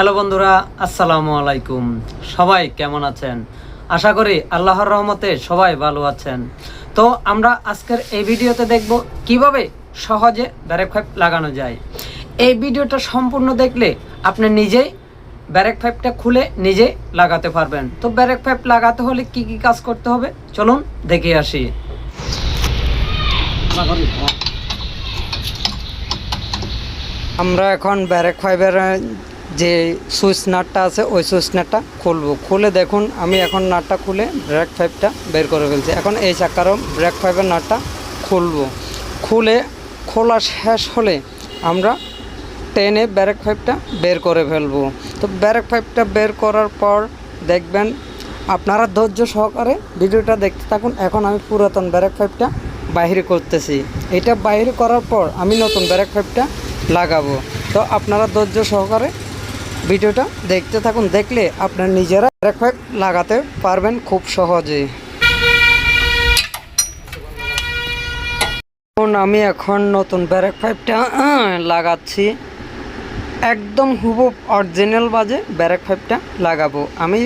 Hello বন্ধুরা, আসসালামু আলাইকুম। সবাই কেমন আছেন? আশা করি আল্লাহর রহমতে সবাই ভালো আছেন। তো আমরা আজকের এই ভিডিওতে দেখব কীভাবে সহজে ব্যারেক পাইপ লাগানো যায়। এই ভিডিওটা সম্পূর্ণ দেখলে আপনি নিজেই ব্যারেক পাইপটা খুলে নিজেই লাগাতে পারবেন। তো ব্যারেক পাইপ লাগাতে হলে কি কি কাজ করতে হবে? চলুন দেখে আসি। আমরা এখন ব্যারেক ফাইভের যে সুইচ নাটটা আছে, ওই সুইচ নাটটা খুলবো। খুলে দেখুন, আমি এখন নাটটা খুলে ব্রেক ফাইভটা বের করে ফেলছি। এখন এই চাকারও ব্রেক ফাইভের নাটটা খুলবো। খুলে, খোলা শেষ হলে আমরা টেনে ব্যারেক পাইপটা বের করে ফেলব। তো ব্যারেক পাইপটা বের করার পর দেখবেন, আপনারা ধৈর্য সহকারে ভিডিওটা দেখতে থাকুন। এখন আমি পুরাতন ব্যারেক পাইপটা বাইরে করতেছি। এটা বাইরে করার পর আমি নতুন ব্যারেক পাইপটা লাগাবো। তো আপনারা ধৈর্য সহকারে ভিডিওটা দেখতে থাকুন, দেখলে আপনার নিজেরা পাইপ লাগাতে পারবেন খুব সহজে আমি এখন নতুন ব্যারেক পাইপটা লাগাচ্ছি। একদম হুবহু অরিজিনাল বাজে ব্যারেক পাইপটা লাগাবো। আমি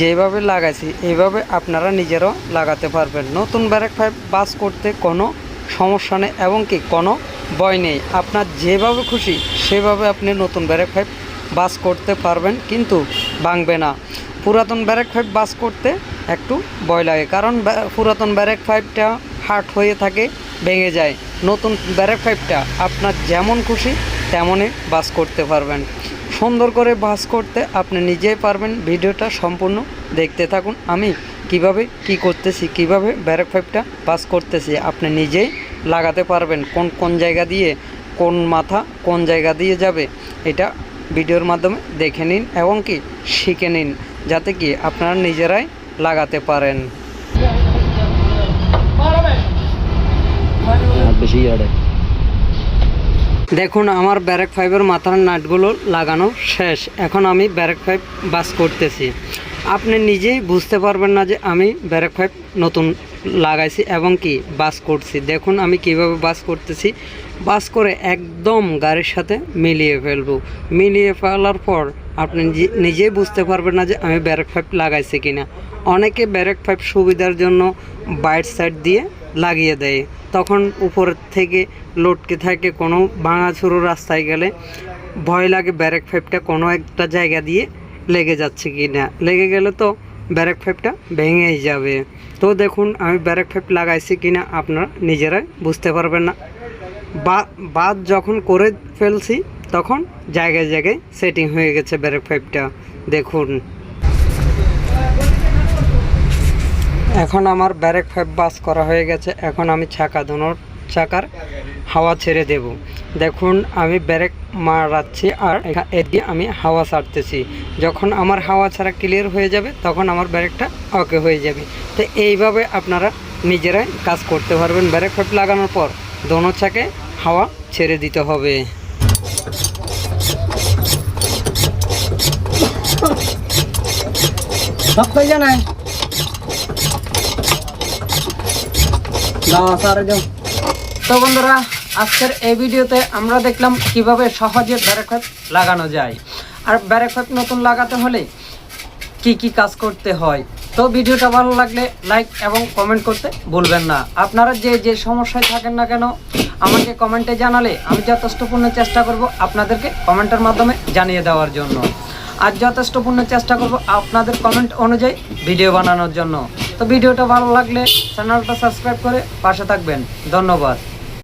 যেভাবে লাগাইছি, এইভাবে আপনারা নিজেরাও লাগাতে পারবেন। নতুন ব্যারেক পাইপ বাস করতে কোনো সমস্যা নেই, এবং কি কোনো ভয় নেই। আপনার যেভাবে খুশি, সেভাবে আপনি নতুন ব্যারেক পাইপ বাস করতে পারবেন, কিন্তু ভাঙবে না। পুরাতন ব্যারেক পাইপ বাস করতে একটু ভয় লাগে, কারণ পুরাতন ব্যারেক পাইপটা হার্ট হয়ে থাকে, ভেঙে যায়। নতুন ব্যারেক পাইপটা আপনার যেমন খুশি তেমনই বাস করতে পারবেন। সুন্দর করে বাস করতে আপনি নিজেই পারবেন ভিডিওটা সম্পূর্ণ দেখতে থাকুন। আমি কীভাবে কি করতেছি, কীভাবে ব্যারেক পাইপটা বাস করতেছি, আপনি নিজেই লাগাতে পারবেন। কোন কোন জায়গা দিয়ে কোন মাথা কোন জায়গা দিয়ে যাবে, এটা ভিডিওর মাধ্যমে দেখে নিন এবং কি শিখে নিন যাতে কি আপনারা নিজেরাই লাগাতে পারেন। বেশি দেখুন আমার ব্যারেক ফাইভের মাথার নাটগুলো লাগানো শেষ। এখন আমি ব্যারেক ফাইভ বাস করতেছি। আপনি নিজেই বুঝতে পারবেন না যে আমি ব্যারেক ফাইভ নতুন লাগাইছি এবং কি বাস করছি। দেখুন আমি কীভাবে বাস করতেছি। বাস করে একদম গাড়ির সাথে মিলিয়ে ফেলব। মিলিয়ে ফেলার পর আপনি নিজে- নিজেই বুঝতে পারবেন না যে আমি ব্যারেক ফাইভ লাগাইছি কিনা। অনেকে ব্যারেক ফাইভ সুবিধার জন্য বাইট সাইড দিয়ে লাগিয়ে দেয়। তখন উপরের থেকে লটকে থাকে, কোনো ভাঙাচুরো রাস্তায় গেলে ভয় লাগে ব্যারেক পাইপটা কোনো একটা জায়গা দিয়ে লেগে যাচ্ছে কি না? লেগে গেলে তো ব্যারেক পাইপটা ভেঙেই যাবে। তো দেখুন, আমি ব্যারেক পাইপ লাগাইছি কি না, আপনারা নিজেরাই বুঝতে পারবেন না। বা বাদ যখন করে ফেলছি, তখন জায়গায় জায়গায় সেটিং হয়ে গেছে ব্যারেক পাইপটা দেখুন। এখন আমার ব্যারেক ফাইভ বাস করা হয়ে গেছে। এখন আমি ছাকা দোনোর চাকার হাওয়া ছেড়ে দেব। দেখুন, আমি ব্যারেক মারাচ্ছি আর এদিকে আমি হাওয়া ছাড়তেছি। যখন আমার হাওয়া ছাড়া ক্লিয়ার হয়ে যাবে, তখন আমার ব্যারেকটা ওকে হয়ে যাবে। তো এইভাবে আপনারা নিজেরাই কাজ করতে পারবেন ব্যারেক ফাইভ লাগানোর পর। দোনো চাকে হাওয়া ছেড়ে দিতে হবে। সারে যাও তো বন্ধুরা, আজকের এই ভিডিওতে আমরা দেখলাম কীভাবে সহজে ব্যারেক পাইপ লাগানো যায়। আর ব্যারেক পাইপ নতুন লাগাতে হলে কি কি কাজ করতে হয়? তো ভিডিওটা ভালো লাগলে লাইক এবং কমেন্ট করতে ভুলবেন না। আপনারা যে যে সমস্যায় থাকেন না কেন, আমাকে কমেন্টে জানালে আমি যথেষ্টপূর্ণ চেষ্টা করব আপনাদেরকে কমেন্টের মাধ্যমে জানিয়ে দেওয়ার জন্য। আর যথেষ্টপূর্ণ চেষ্টা করব আপনাদের কমেন্ট অনুযায়ী ভিডিও বানানোর জন্য। তো ভিডিওটা ভালো লাগলে চ্যানেলটা সাবস্ক্রাইব করে পাশে থাকবেন। ধন্যবাদ।